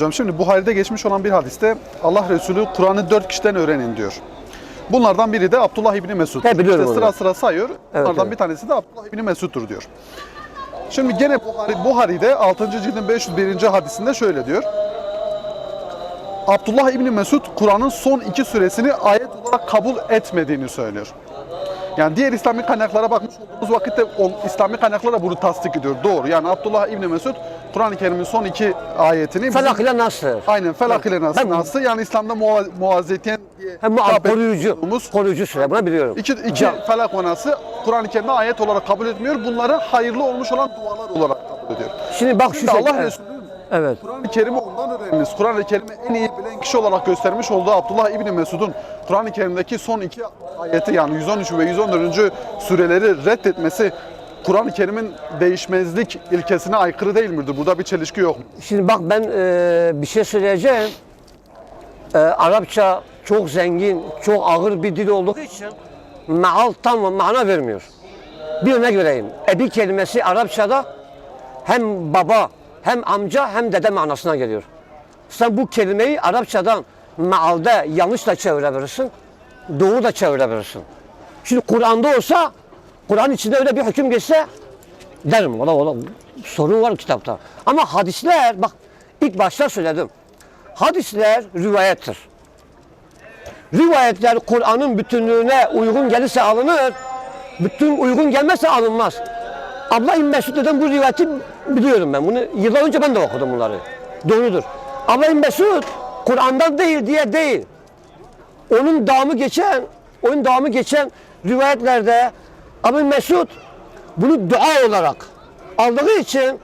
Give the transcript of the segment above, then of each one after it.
Hocam şimdi Buhari'de geçmiş olan bir hadiste Allah Resulü Kur'an'ı dört kişiden öğrenin diyor. Bunlardan biri de Abdullah İbni Mesud. He, biliyorum İşte sıra sıra sayıyor. Bunlardan evet. bir tanesi de Abdullah İbni Mesud'dur diyor. Şimdi gene Buhari, Buhari'de 6. cildin 501. hadisinde şöyle diyor. Abdullah İbni Mesud Kur'an'ın son iki suresini ayet olarak kabul etmediğini söylüyor. Yani diğer İslami kaynaklara bakmış olduğumuz vakitte İslami kaynaklar da bunu tasdik ediyor. Doğru. Yani Abdullah İbni Mesud Kur'an-ı Kerim'in son iki ayetini bizim- Felak ile Nasır. Aynen felak ile nas, Ben- nası yani İslam'da muva, muvazzeten diye Hem koruyucu, ettiğimiz koruyucu süre. Bunu biliyorum. iki, iki Can. felak ve Kur'an-ı Kerim'de ayet olarak kabul etmiyor. Bunları hayırlı olmuş olan dualar olarak kabul ediyor. Şimdi bak şu Şimdi şey. Allah evet. Resulü Evet. Kur'an-ı Kerim'i ondan öğreniniz. Kur'an-ı Kerim'i en iyi bilen kişi olarak göstermiş olduğu Abdullah İbni Mesud'un Kur'an-ı Kerim'deki son iki ayeti yani 113 ve 114. sureleri reddetmesi Kur'an-ı Kerim'in değişmezlik ilkesine aykırı değil midir? Burada bir çelişki yok mu? Şimdi bak ben e, bir şey söyleyeceğim. E, Arapça çok zengin, çok ağır bir dil olduğu için maal tam mana vermiyor. Bir örnek vereyim. Ebi kelimesi Arapçada hem baba, hem amca, hem dede manasına geliyor. Sen bu kelimeyi Arapçadan maalde yanlış da çevirebilirsin, doğru da çevirebilirsin. Şimdi Kur'an'da olsa, Kur'an içinde öyle bir hüküm geçse derim. Valla valla sorun var kitapta. Ama hadisler, bak ilk başta söyledim. Hadisler rivayettir. Rivayetler Kur'an'ın bütünlüğüne uygun gelirse alınır, bütün uygun gelmezse alınmaz. Abla İbn Mesud'dan bu rivayeti biliyorum ben. Bunu yıllar önce ben de okudum bunları. Doğrudur. Abla İbn Mesud Kur'an'dan değil diye değil. Onun devamı geçen, onun devamı geçen rivayetlerde İbn Mesud bunu dua olarak aldığı için,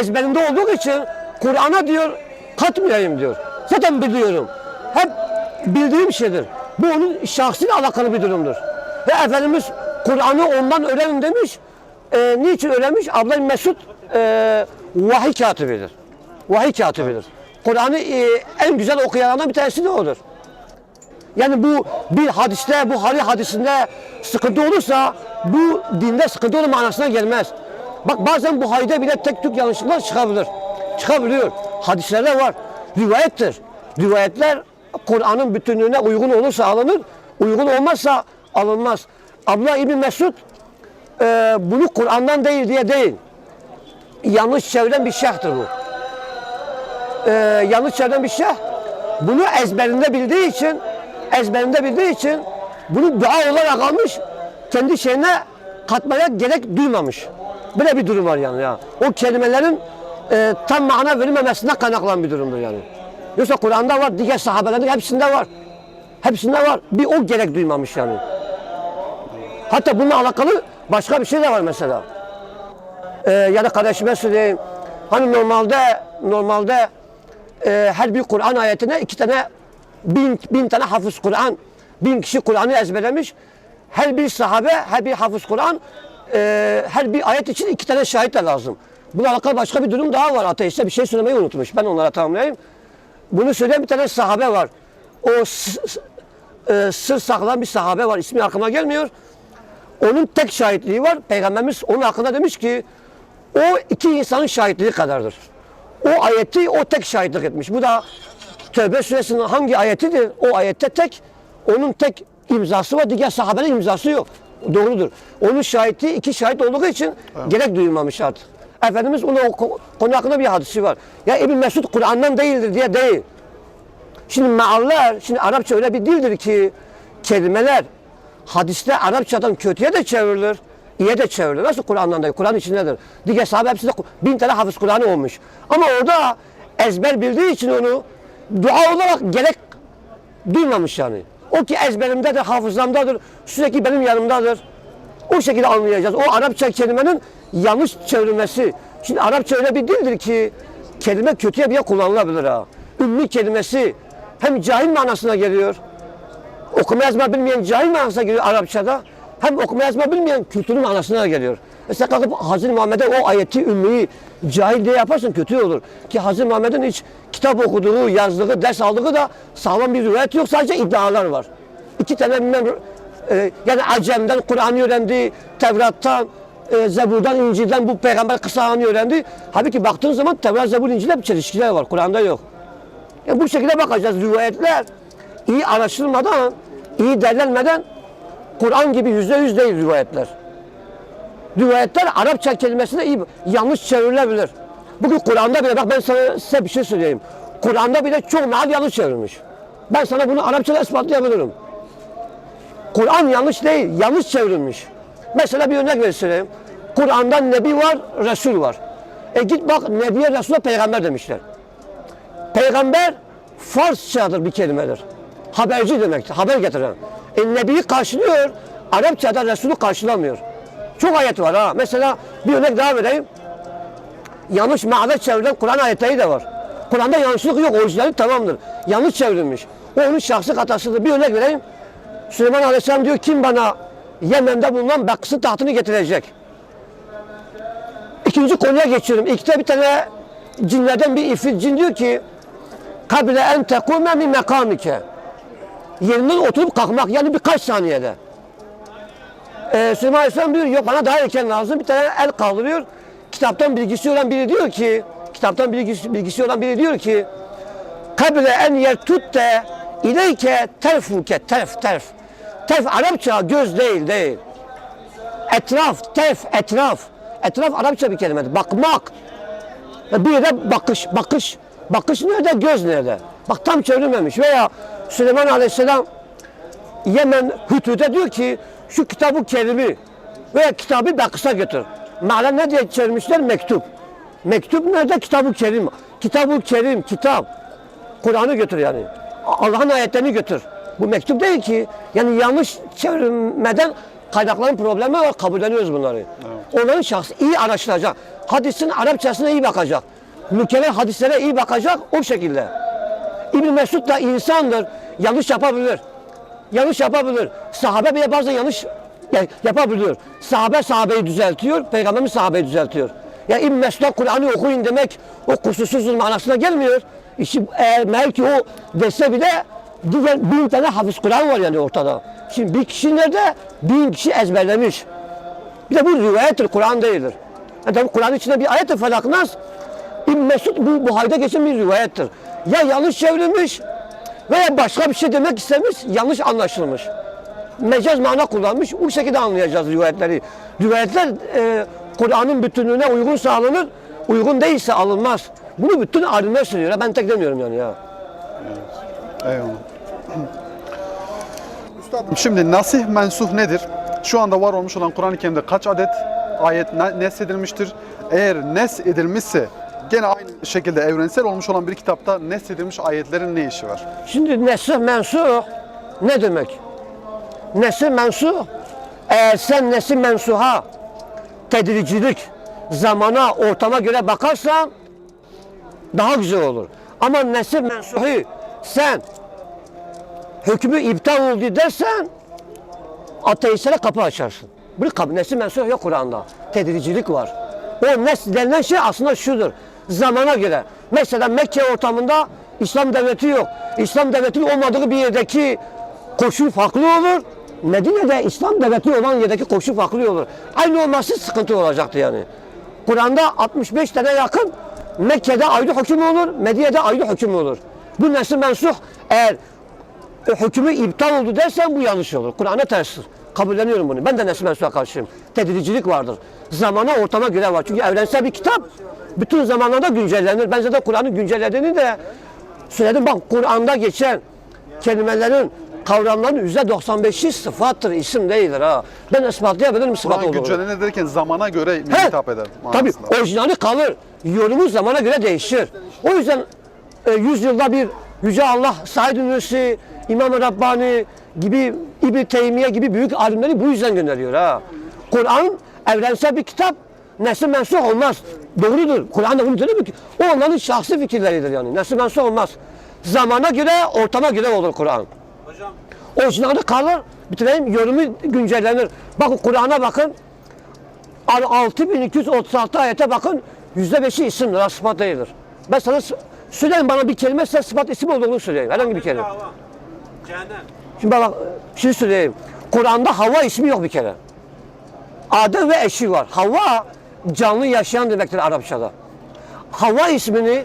ezberinde olduğu için Kur'an'a diyor katmayayım diyor. Zaten biliyorum. Hep bildiğim şeydir. Bu onun şahsıyla alakalı bir durumdur. Ve Efendimiz Kur'an'ı ondan öğrenin demiş. E, niçin öğrenmiş? Abla Mesud e, vahiy katibidir. Vahiy katibidir. Kur'an'ı e, en güzel okuyanlardan bir tanesi de odur. Yani bu bir hadiste, bu hari hadisinde sıkıntı olursa bu dinde sıkıntı olur manasına gelmez. Bak bazen bu hayde bile tek tük yanlışlıklar çıkabilir. Çıkabiliyor. Hadislerde var. Rivayettir. Rivayetler Kur'an'ın bütünlüğüne uygun olursa alınır, uygun olmazsa alınmaz. Abdullah İbni Mesud e, bunu Kur'an'dan değil diye değil. Yanlış çeviren bir şeyhtir bu. E, yanlış çeviren bir şeyh bunu ezberinde bildiği için ezberinde bildiği için bunu dua olarak almış kendi şeyine katmaya gerek duymamış. Böyle bir durum var yani ya. O kelimelerin e, tam mana verilmemesinden kaynaklanan bir durumdur yani. Yoksa Kur'an'da var, diğer sahabelerin hepsinde var. Hepsinde var. Bir o gerek duymamış yani. Hatta bununla alakalı başka bir şey de var mesela. Ee, ya da kardeşime söyleyeyim. Hani normalde normalde e, her bir Kur'an ayetine iki tane bin, bin tane hafız Kur'an, bin kişi Kur'an'ı ezberlemiş. Her bir sahabe, her bir hafız Kur'an, e, her bir ayet için iki tane şahit de lazım. Bununla alakalı başka bir durum daha var. Ateiste bir şey söylemeyi unutmuş. Ben onlara tamamlayayım. Bunu söyleyen bir tane sahabe var. O e, sır saklanan bir sahabe var. İsmi aklıma gelmiyor. Onun tek şahitliği var. Peygamberimiz onun hakkında demiş ki o iki insanın şahitliği kadardır. O ayeti o tek şahitlik etmiş. Bu da Tövbe suresinin hangi ayetidir? O ayette tek, onun tek imzası var. Diğer sahabenin imzası yok. Doğrudur. Onun şahitliği iki şahit olduğu için gerek duyulmamış artık. Efendimiz onun o ko- konu hakkında bir hadisi var. Ya İbn Mesud Kur'an'dan değildir diye değil. Şimdi mealler, şimdi Arapça öyle bir dildir ki kelimeler hadiste Arapçadan kötüye de çevrilir, iyiye de çevrilir. Nasıl Kur'an'dan da? Kur'an içindedir. Diğer sahabe hepsinde bin tane hafız Kur'an'ı olmuş. Ama orada ezber bildiği için onu dua olarak gerek duymamış yani. O ki ezberimdedir, hafızamdadır, sürekli benim yanımdadır. O şekilde anlayacağız. O Arapça kelimenin yanlış çevrilmesi. Şimdi Arapça öyle bir dildir ki kelime kötüye bile kullanılabilir ha. Ümmi kelimesi hem cahil manasına geliyor. Okuma yazma bilmeyen cahil manasına geliyor Arapçada. Hem okuma yazma bilmeyen kültürün manasına da geliyor. Mesela kalkıp Hazreti Muhammed'e o ayeti ümmiyi cahil diye yaparsan kötü olur. Ki Hazreti Muhammed'in hiç kitap okuduğu, yazdığı, ders aldığı da sağlam bir rivayet yok. Sadece iddialar var. İki tane e, yani Acem'den Kur'an'ı öğrendi, Tevrat'tan, e, Zebur'dan, İncil'den bu peygamber kısa anı öğrendi. Halbuki baktığın zaman Tevrat, Zebur, İncil'de bir çelişkiler var. Kur'an'da yok. Ya bu şekilde bakacağız. Rivayetler iyi araştırılmadan, iyi derlenmeden Kur'an gibi yüzde yüz değil rivayetler. Rivayetler Arapça kelimesine iyi, yanlış çevrilebilir. Bugün Kur'an'da bile, bak ben sana, size bir şey söyleyeyim. Kur'an'da bile çok meal yanlış çevrilmiş. Ben sana bunu Arapçada ispatlayabilirim. Kur'an yanlış değil, yanlış çevrilmiş. Mesela bir örnek vereyim. Kur'an'da Nebi var, Resul var. E git bak Nebiye, Resul'e peygamber demişler. Peygamber Farsçadır bir kelimedir. Haberci demektir, haber getiren. E Nebi'yi karşılıyor, Arapçada Resulü karşılamıyor. Çok ayet var ha. Mesela bir örnek daha vereyim. Yanlış meale çevrilen Kur'an ayetleri de var. Kur'an'da yanlışlık yok, orijinali tamamdır. Yanlış çevrilmiş. O onun şahsi hatasıdır. Bir örnek vereyim. Süleyman Aleyhisselam diyor kim bana Yemen'de bulunan Bakkıs'ın tahtını getirecek? İkinci konuya geçiyorum. İlkte bir tane cinlerden bir ifrit cin diyor ki kabile en tekume min mekamike yerinden oturup kalkmak yani birkaç saniyede. Ee, Süleyman Aleyhisselam diyor yok bana daha erken lazım. Bir tane el kaldırıyor. Kitaptan bilgisi olan biri diyor ki kitaptan bilgisi, bilgisi olan biri diyor ki kabile en yer tut de ileyke terfuke terf terf. Terf Arapça göz değil değil. Etraf, terf, etraf. Etraf Arapça bir kelimedir. Bakmak. Bir yere bakış, bakış. Bakış nerede, göz nerede? Bak tam çevrilmemiş. Veya Süleyman Aleyhisselam Yemen Hütü'de diyor ki şu kitabı kerimi veya kitabı Bakıs'a götür. Mala ne diye çevirmişler? Mektup. Mektup nerede? Kitabı kerim. Kitabı kerim, kitap. Kur'an'ı götür yani. Allah'ın ayetlerini götür. Bu mektup değil ki. Yani yanlış çevirmeden kaynakların problemi var. Kabulleniyoruz bunları. Onların şahsı iyi araştıracak. Hadisin Arapçasına iyi bakacak. Mükemmel hadislere iyi bakacak o şekilde. İbn Mesud da insandır. Yanlış yapabilir. Yanlış yapabilir. Sahabe bile bazen yanlış ya- yapabiliyor. Sahabe sahabeyi düzeltiyor. Peygamberimiz sahabeyi düzeltiyor. Ya İbn Mesud'a Kur'an'ı okuyun demek o kusursuzun manasına gelmiyor. İşi, eğer belki o dese bile diğer bin tane hafız Kur'an var yani ortada. Şimdi bir kişi nerede? Bin kişi ezberlemiş. Bir de bu rivayettir, Kur'an değildir. Yani tabii Kur'an içinde bir ayet-i felaknaz, İbn Mesud bu, bu halde geçen bir rivayettir. Ya yanlış çevrilmiş veya başka bir şey demek istemiş, yanlış anlaşılmış. Mecaz mana kullanmış, bu şekilde anlayacağız rivayetleri. Rivayetler e, Kur'an'ın bütünlüğüne uygun sağlanır, uygun değilse alınmaz. Bunu bütün alimler söylüyor, ben tek demiyorum yani ya. Eyvallah. Üstadım şimdi nasih mensuh nedir? Şu anda var olmuş olan Kur'an-ı Kerim'de kaç adet ayet ne- nesedilmiştir? Eğer nes edilmişse gene aynı şekilde evrensel olmuş olan bir kitapta nesedilmiş ayetlerin ne işi var? Şimdi nesih mensuh ne demek? Nesih mensuh eğer sen nesih mensuha tedricilik zamana ortama göre bakarsan daha güzel olur. Ama nesih mensuhu sen hükmü iptal oldu dersen ateistlere kapı açarsın. Kapı nesih mensuh yok Kur'an'da. Tedricilik var. O nes denilen şey aslında şudur. Zamana göre. Mesela Mekke ortamında İslam devleti yok. İslam devletinin olmadığı bir yerdeki koşul farklı olur. Medine'de İslam devleti olan yerdeki koşul farklı olur. Aynı olması sıkıntı olacaktı yani. Kur'an'da 65 tane yakın Mekke'de ayrı hüküm olur, Medine'de ayrı hüküm olur. Bu nesli mensuh eğer hükmü iptal oldu dersen bu yanlış olur. Kur'an'a terstir. Kabulleniyorum bunu. Ben de nesli mensuha karşıyım. Tedricilik vardır. Zamana ortama göre var. Çünkü evrensel bir kitap bütün zamanlarda güncellenir. Ben zaten Kur'an'ı güncellediğini de söyledim. Bak Kur'an'da geçen kelimelerin kavramların %95'i sıfattır, isim değildir ha. Ben ispatlayabilirim sıfat Kur'an olduğunu. derken zamana göre He, hitap eder? Tabii manasında. orijinali kalır. Yorumu zamana göre değişir. O yüzden e, yüzyılda bir Yüce Allah, Said Nursi, İmam-ı Rabbani gibi İbn Teymiye gibi büyük alimleri bu yüzden gönderiyor ha. Kur'an evrensel bir kitap. Nesli mensuh olmaz. Doğrudur. Kur'an'da bunu söylüyor ki o onların şahsi fikirleridir yani. Nesli mensuh olmaz. Zamana göre, ortama göre olur Kur'an. Orijinali kalır. Bitireyim. Yorumu güncellenir. Bakın Kur'an'a bakın. 6236 ayete bakın. %5'i isimdir, sıfat değildir. Ben sana söyleyin bana bir kelime size sıfat isim olduğunu söyleyeyim. Herhangi bir kelime. Cehennem. Şimdi bak bir şey söyleyeyim. Kur'an'da Havva ismi yok bir kere. Adem ve eşi var. Havva canlı yaşayan demektir Arapçada. Havva ismini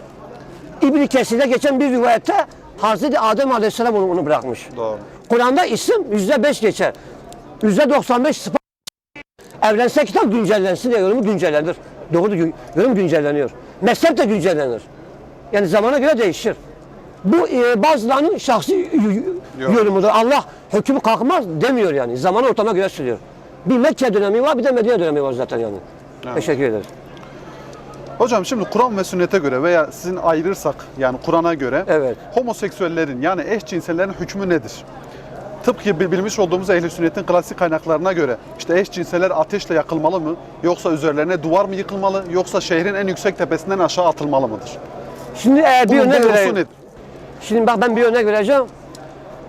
İbn Kesir'de geçen bir rivayette Hazreti Adem Aleyhisselam onu, onu bırakmış. Doğru. Kur'an'da isim yüzde beş geçer. Yüzde 95 sıfat. Evlense kitap güncellensin diye yorumu güncellenir. Doğru yorum güncelleniyor. Mezhep de güncellenir. Yani zamana göre değişir. Bu e, bazılarının şahsi y- y- Yorum. yorumudur. Allah hükmü kalkmaz demiyor yani. Zaman ortama göre söylüyor. Bir Mekke dönemi var bir de Medine dönemi var zaten yani. Teşekkür ederiz. Hocam şimdi Kur'an ve sünnete göre veya sizin ayırırsak yani Kur'an'a göre Evet. homoseksüellerin yani eşcinsellerin hükmü nedir? Tıpkı bi- bilmiş olduğumuz ehl sünnetin klasik kaynaklarına göre işte eşcinseller ateşle yakılmalı mı? Yoksa üzerlerine duvar mı yıkılmalı? Yoksa şehrin en yüksek tepesinden aşağı atılmalı mıdır? Şimdi eğer bir Bunun örnek doğrusu vereyim. nedir? Şimdi bak ben bir örnek vereceğim.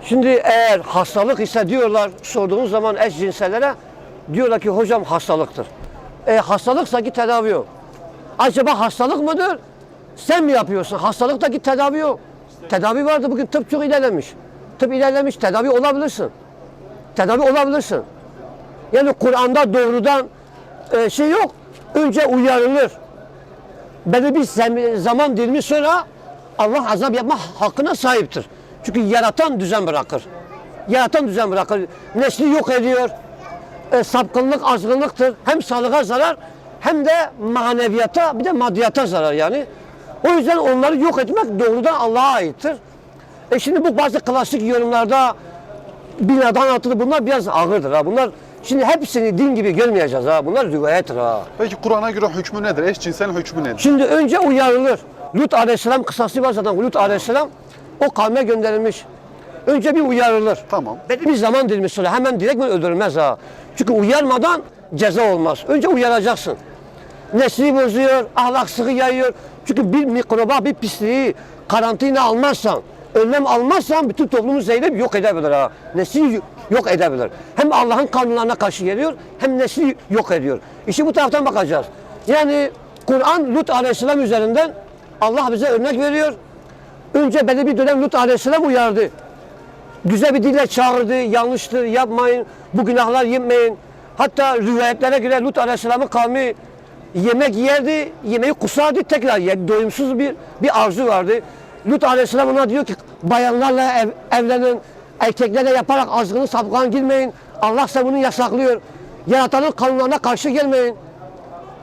Şimdi eğer hastalık ise diyorlar sorduğunuz zaman eşcinsellere diyorlar ki hocam hastalıktır. E, hastalıksa ki tedavi yok. Acaba hastalık mıdır? Sen mi yapıyorsun? Hastalıktaki tedavi yok. Tedavi vardı bugün tıp çok ilerlemiş. Tıp ilerlemiş tedavi olabilirsin. Tedavi olabilirsin. Yani Kur'an'da doğrudan e, şey yok. Önce uyarılır belli bir zaman dilimi sonra Allah azap yapma hakkına sahiptir. Çünkü yaratan düzen bırakır. Yaratan düzen bırakır. Nesli yok ediyor. E, sapkınlık azgınlıktır. Hem sağlığa zarar hem de maneviyata bir de maddiyata zarar yani. O yüzden onları yok etmek doğrudan Allah'a aittir. E şimdi bu bazı klasik yorumlarda binadan atılır. Bunlar biraz ağırdır ha. Bunlar şimdi hepsini din gibi görmeyeceğiz ha. Bunlar rivayettir ha. Peki Kur'an'a göre hükmü nedir? Eşcinselin hükmü nedir? Şimdi önce uyarılır. Lut aleyhisselam kısası var zaten. Lut aleyhisselam o kavme gönderilmiş. Önce bir uyarılır. Tamam. Belli bir zaman dilimi sonra hemen direkt öldürülmez ha. Çünkü uyarmadan ceza olmaz. Önce uyaracaksın. Nesli bozuyor, ahlaksızlığı yayıyor. Çünkü bir mikroba, bir pisliği karantina almazsan, önlem almazsan bütün toplumu zehirleyip yok edebilir ha. Nesli yok edebilir. Hem Allah'ın kanunlarına karşı geliyor, hem nesli yok ediyor. İşi bu taraftan bakacağız. Yani Kur'an Lut Aleyhisselam üzerinden Allah bize örnek veriyor. Önce belli bir dönem Lut Aleyhisselam uyardı güzel bir dille çağırdı, yanlıştır, yapmayın, bu günahlar yemeyin. Hatta rivayetlere göre Lut Aleyhisselam'ın kavmi yemek yerdi, yemeği kusardı, tekrar yerdi. Doyumsuz bir, bir arzu vardı. Lut Aleyhisselam ona diyor ki bayanlarla ev, evlenin, erkeklerle yaparak azgını sapkına girmeyin. Allah size bunu yasaklıyor. Yaratanın kanunlarına karşı gelmeyin.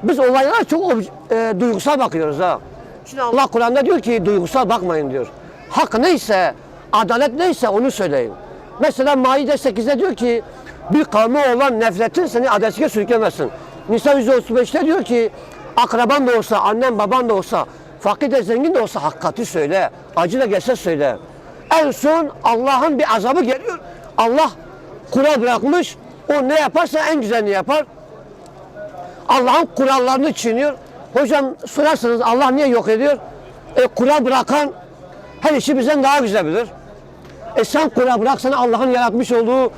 Biz olaylara çok e, duygusal bakıyoruz ha. Şimdi Allah Kur'an'da diyor ki duygusal bakmayın diyor. Hak neyse, adalet neyse onu söyleyin. Mesela Maide 8'de diyor ki bir kavme olan nefretin seni adaletsizliğe sürüklemesin. Nisa 135'te diyor ki akraban da olsa, annen baban da olsa, fakir de zengin de olsa hakikati söyle. Acı da gelse söyle. En son Allah'ın bir azabı geliyor. Allah kural bırakmış. O ne yaparsa en güzelini yapar. Allah'ın kurallarını çiğniyor. Hocam sorarsanız Allah niye yok ediyor? E, kural bırakan her işi bizden daha güzel bilir. E sen kural bıraksana Allah'ın yaratmış olduğu